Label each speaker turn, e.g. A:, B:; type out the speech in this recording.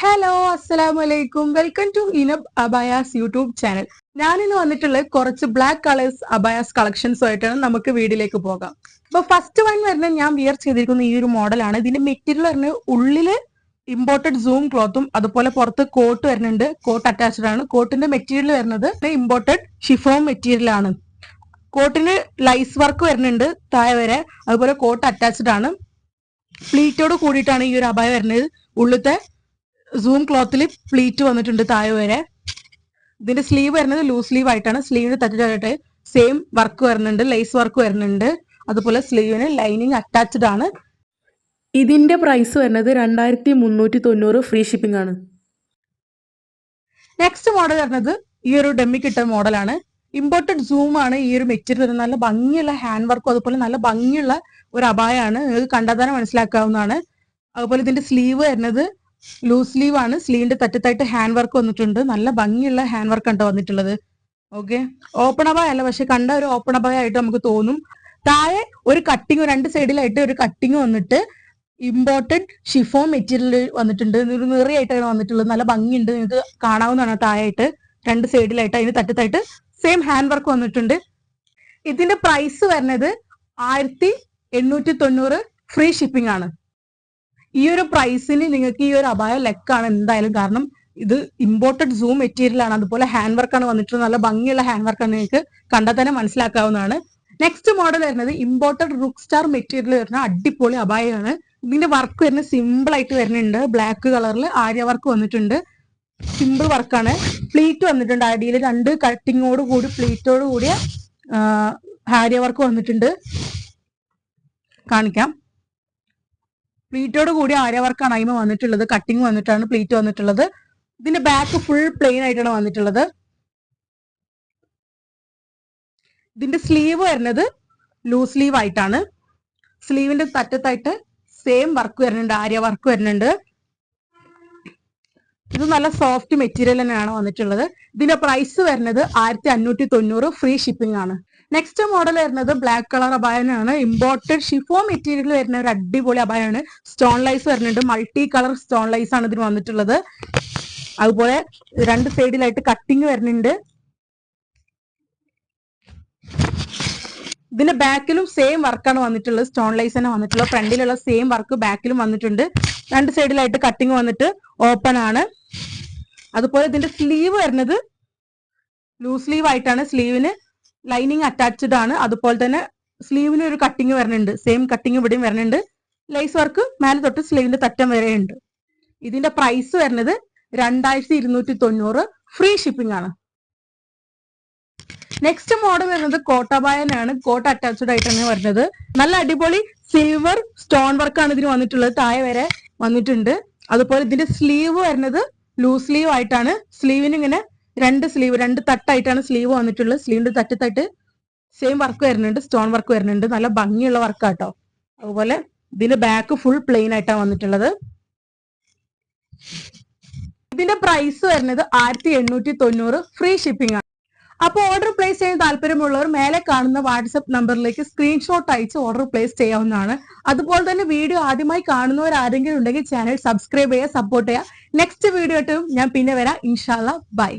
A: Hello അസ്സലാമു അലൈക്കും welcome to Inab Abayas YouTube channel ഞാനിന്ന് വന്നിട്ടുള്ള കുറച്ച് ബ്ലാക്ക് കളേഴ്സ് അബായാസ് കളക്ഷൻസ് ആയിട്ടാണ് നമുക്ക് വീഡിയോയിലേക്ക് പോകാം. അപ്പൊ ഫസ്റ്റ് വൺ വരുന്നത് ഞാൻ വിയർ ചെയ്തിരിക്കുന്ന ഈ ഒരു മോഡലാണ് ഇതിന്റെ മെറ്റീരിയൽ പറഞ്ഞത് ഉള്ളിൽ ഇമ്പോർട്ടഡ് സൂം ക്ലോത്തും അതുപോലെ പുറത്ത് കോട്ട് വരുന്നുണ്ട്. കോട്ട് അറ്റാച്ച്ഡ് ആണ്. കോട്ടിന്റെ മെറ്റീരിയൽ വരുന്നത് ഇമ്പോർട്ടഡ് ഷിഫോൺ മെറ്റീരിയൽ ആണ്. കോട്ടിന് ലൈസ് വർക്ക് വരുന്നുണ്ട് താഴെ വരെ. അതുപോലെ കോട്ട് അറ്റാച്ച്ഡ് ആണ്. പ്ലീറ്റോട് കൂടിയിട്ടാണ് ഈ ഒരു അബായ വരുന്നത്. ഉള്ളിലത്തെ സൂം ക്ലോത്തിൽ പ്ലീറ്റ് വന്നിട്ടുണ്ട് താഴെ വരെ. ഇതിന്റെ സ്ലീവ് വരുന്നത് ലൂസ് സ്ലീവ് ആയിട്ടാണ്. സ്ലീവിന് തട്ടിട്ടായിട്ട് സെയിം വർക്ക് വരുന്നുണ്ട്. ലേസ് വർക്ക് വരുന്നുണ്ട്. അതുപോലെ സ്ലീവിന് ലൈനിങ് അറ്റാച്ച്ഡ് ആണ്.
B: ഇതിന്റെ പ്രൈസ് വരുന്നത് രണ്ടായിരത്തി മുന്നൂറ്റി തൊണ്ണൂറ് ഫ്രീ ഷിപ്പിംഗ് ആണ്.
A: നെക്സ്റ്റ് മോഡൽ വരുന്നത് ഈ ഒരു ഡെമ്മി കിട്ട മോഡലാണ് ഇമ്പോർട്ടഡ് സൂം ആണ് ഈ ഒരു മെറ്റീരിയൽ നല്ല ഭംഗിയുള്ള ഹാൻഡ് വർക്കും അതുപോലെ നല്ല ഭംഗിയുള്ള ഒരു അപായമാണ് നിങ്ങൾക്ക് കണ്ടാൽ തന്നെ മനസ്സിലാക്കാവുന്നതാണ്. അതുപോലെ ഇതിന്റെ സ്ലീവ് വരുന്നത് ലൂസ് സ്ലീവ് ആണ്. സ്ലീവിന്റെ തറ്റത്തായിട്ട് ഹാൻഡ് വർക്ക് വന്നിട്ടുണ്ട്. നല്ല ഭംഗിയുള്ള ഹാൻഡ് വർക്ക് ആണ് വന്നിട്ടുള്ളത്. ഓക്കെ ഓപ്പൺ അബായ അല്ല പക്ഷെ കണ്ട ഒരു ഓപ്പൺ അബായ ആയിട്ട് നമുക്ക് തോന്നും. താഴെ ഒരു കട്ടിങ് രണ്ട് സൈഡിലായിട്ട് ഒരു കട്ടിങ് വന്നിട്ട് ഇമ്പോർട്ടഡ് ഷിഫോൺ മെറ്റീരിയൽ വന്നിട്ടുണ്ട്. ഒരു നിറയായിട്ടാണ് വന്നിട്ടുള്ളത്. നല്ല ഭംഗിയുണ്ട്. നിങ്ങൾക്ക് കാണാവുന്നതാണ് താഴായിട്ട് രണ്ട് സൈഡിലായിട്ട് അതിന് തട്ടത്തായിട്ട് സെയിം ഹാൻഡ് വർക്ക് വന്നിട്ടുണ്ട്. ഇതിന്റെ പ്രൈസ് വരുന്നത് ആയിരത്തി എണ്ണൂറ്റി തൊണ്ണൂറ് ഫ്രീ ഷിപ്പിംഗ് ആണ്. ഈ ഒരു പ്രൈസിന് നിങ്ങൾക്ക് ഈ ഒരു അപായ ലെക്കാണ് എന്തായാലും കാരണം ഇത് ഇമ്പോർട്ടഡ് സൂം മെറ്റീരിയൽ ആണ്. അതുപോലെ ഹാൻഡ് വർക്കാണ് വന്നിട്ടുള്ളത്. നല്ല ഭംഗിയുള്ള ഹാൻഡ് വർക്കാണ് നിങ്ങൾക്ക് കണ്ടാൽ തന്നെ മനസ്സിലാക്കാവുന്നതാണ്. നെക്സ്റ്റ് മോഡൽ വരുന്നത് ഇമ്പോർട്ടഡ് റുക്ക് സ്റ്റാർ മെറ്റീരിയൽ വരുന്ന അടിപൊളി അപായമാണ് ഇതിന്റെ വർക്ക് വരുന്നത് സിമ്പിൾ ആയിട്ട് വരുന്നുണ്ട്. ബ്ലാക്ക് കളറിൽ ആര്യ വർക്ക് വന്നിട്ടുണ്ട്. സിമ്പിൾ വർക്കാണ് പ്ലീറ്റ് വന്നിട്ടുണ്ട്. അടിയിൽ രണ്ട് കട്ടിങ്ങോട് കൂടി പ്ലീറ്റോട് കൂടിയ ആര്യ വർക്ക് വന്നിട്ടുണ്ട്. കാണിക്കാം. പ്ലീറ്റോട് കൂടി ആര്യ വർക്കാണ് അയിമ വന്നിട്ടുള്ളത്? കട്ടിങ് വന്നിട്ടാണ് പ്ലീറ്റ് വന്നിട്ടുള്ളത്. ഇതിന്റെ ബാക്ക് ഫുൾ പ്ലെയിൻ ആയിട്ടാണ് വന്നിട്ടുള്ളത്. ഇതിന്റെ സ്ലീവ് വരുന്നത് ലൂസ് സ്ലീവ് ആയിട്ടാണ്. സ്ലീവിന്റെ തറ്റത്തായിട്ട് സെയിം വർക്ക് വരുന്നുണ്ട്. ആര്യ വർക്ക് വരുന്നുണ്ട്. ഇത് നല്ല സോഫ്റ്റ് മെറ്റീരിയൽ തന്നെയാണ് വന്നിട്ടുള്ളത്. ഇതിന്റെ പ്രൈസ് വരുന്നത് ആയിരത്തി അഞ്ഞൂറ്റി തൊണ്ണൂറ് ഫ്രീ ഷിപ്പിംഗ് ആണ്. നെക്സ്റ്റ് മോഡൽ വരുന്നത് ബ്ലാക്ക് കളർ അബായനാണ് ഇമ്പോർട്ടഡ് ഷിഫോ മെറ്റീരിയൽ വരുന്ന ഒരു അടിപൊളി അബായാണ് സ്റ്റോൺ ലൈസ് വരുന്നുണ്ട്. മൾട്ടി കളർ സ്റ്റോൺ ലൈസ് ആണ് ഇതിന് വന്നിട്ടുള്ളത്. അതുപോലെ രണ്ട് സൈഡിലായിട്ട് കട്ടിങ് വരുന്നുണ്ട്. ഇതിന്റെ ബാക്കിലും സെയിം വർക്കാണ് വന്നിട്ടുള്ളത്. സ്റ്റോൺ ലൈസ് തന്നെ വന്നിട്ടുള്ളത്. ഫ്രണ്ടിലുള്ള സെയിം വർക്ക് ബാക്കിലും വന്നിട്ടുണ്ട്. രണ്ട് സൈഡിലായിട്ട് കട്ടിങ് വന്നിട്ട് ഓപ്പൺ ആണ്. അതുപോലെ ഇതിന്റെ സ്ലീവ് വരുന്നത് ലൂസ് സ്ലീവ് ആയിട്ടാണ്. സ്ലീവിന് ലൈനിങ് അറ്റാച്ച്ഡ് ആണ്. അതുപോലെ തന്നെ സ്ലീവിന് ഒരു കട്ടിങ് വരുന്നുണ്ട് സെയിം കട്ടിങ് ഇവിടെയും വരുന്നുണ്ട് ലൈസ് വർക്ക് മേലെ തൊട്ട് സ്ലീവിന്റെ തറ്റം വരെ ഉണ്ട് ഇതിന്റെ പ്രൈസ് വരുന്നത് രണ്ടായിരത്തി ഇരുന്നൂറ്റി തൊണ്ണൂറ് ഫ്രീ ഷിപ്പിംഗ് ആണ്. നെക്സ്റ്റ് മോഡൽ വരുന്നത് കോട്ടബായനാണ് കോട്ട അറ്റാച്ച്ഡ് ആയിട്ടാണ് വരുന്നത്. നല്ല അടിപൊളി സിൽവർ സ്റ്റോൺ വർക്കാണ് ഇതിന് വന്നിട്ടുള്ളത്. താഴെ വരെ വന്നിട്ടുണ്ട്. അതുപോലെ ഇതിന്റെ സ്ലീവ് വരുന്നത് ലൂസ് സ്ലീവ് ആയിട്ടാണ്. സ്ലീവിന് ഇങ്ങനെ രണ്ട് സ്ലീവ് രണ്ട് തട്ടായിട്ടാണ് സ്ലീവ് വന്നിട്ടുള്ളത്. സ്ലീവിന്റെ തട്ട് തട്ട് സെയിം വർക്ക് വരുന്നുണ്ട് സ്റ്റോൺ വർക്ക് വരുന്നുണ്ട്. നല്ല ഭംഗിയുള്ള വർക്കാട്ടോ അതുപോലെ ഇതിന്റെ ബാക്ക് ഫുൾ പ്ലെയിൻ ആയിട്ടാണ് വന്നിട്ടുള്ളത്. ഇതിന്റെ പ്രൈസ് വരുന്നത് ആയിരത്തി എണ്ണൂറ്റി തൊണ്ണൂറ് ഫ്രീ ഷിപ്പിംഗ് ആണ്. അപ്പോൾ ഓർഡർ പ്ലേസ് ചെയ്യാൻ താല്പര്യമുള്ളവർ മേലെ കാണുന്ന വാട്സപ്പ് നമ്പറിലേക്ക് സ്ക്രീൻഷോട്ട് അയച്ച് ഓർഡർ പ്ലേസ് ചെയ്യാവുന്നതാണ്. അതുപോലെ തന്നെ വീഡിയോ ആദ്യമായി കാണുന്നവർ ആരെങ്കിലും ഉണ്ടെങ്കിൽ ചാനൽ സബ്സ്ക്രൈബ് ചെയ്യുക സപ്പോർട്ട് ചെയ്യുക. നെക്സ്റ്റ് വീഡിയോ ആയിട്ടും ഞാൻ പിന്നെ വരാം. ഇൻഷാല്ല ബൈ